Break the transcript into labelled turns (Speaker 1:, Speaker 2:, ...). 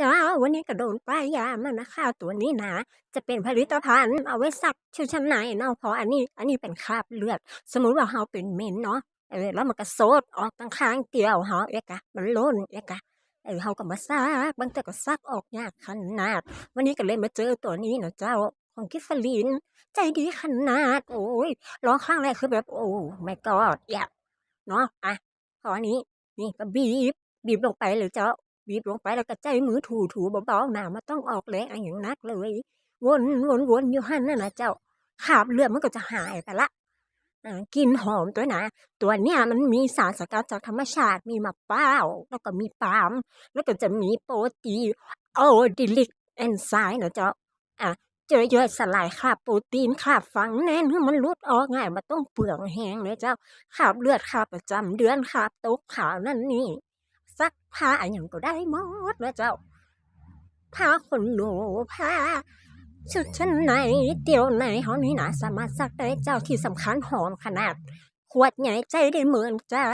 Speaker 1: จ้าวันนี้ก็โดนป้ายยามานะคะตัวนี้นะ จะเป็นผลิตภัณฑ์เอาไว้ซักชุดชั้นในเนาะเพราะอันนี้ อันนี้เป็นคราบเลือด สมมุติว่าเราเป็นเมนเนาะเออแล้วมันก็โซดออกตั้งข้างเดียวเฮาเอกะมันล้นเอกะเออเฮาก็มาซักบางแต่ก็ซักออกยากขนาด วันนี้ก็เลยมาเจอตัวนี้เนาะเจ้าของกิฟลิน ใจดีขนาด โอ้ยร้องครั้งแรกคือแบบ โอ้ไม่กอดอยากเนาะอะขออันนี้นี่ก็บีบบีบลงไปเลยเจ้า บีบลงไปแล้วก็ใจมือถูถูๆเบาๆนะมันต้องออกแรงอะไรอย่างนักเลยวนวนวนอยู่หันนั่นนะเจ้าขาบเลือดมันก็จะหายไปละอ่ากินหอมตัวนะตัวเนี้ยมันมีสารสกัดจากธรรมชาติมีมะพร้าวแล้วก็มีปาล์มแล้วก็จะมีโปรตีนโอดิลิกแอนไซม์นะเจ้าอะเจอย่อยสลายคราบโปรตีนคราบฝังแน่นคือมันลดออกง่ายมันต้องเปลืองแห้งเลยเจ้าคราบเลือดคราบประจำเดือนคราบตกขาวนั่นนี่ ซักผ้าอนหย่างก็ได้หมดนะเจ้าผ้าขนหนูผ้าชุดชั้นในเตียวในห้องนี่นะสามารถซักได้เจ้าที่สำคัญหอมขนาด ขวดใหญ่ใจได้เหมือนจ้า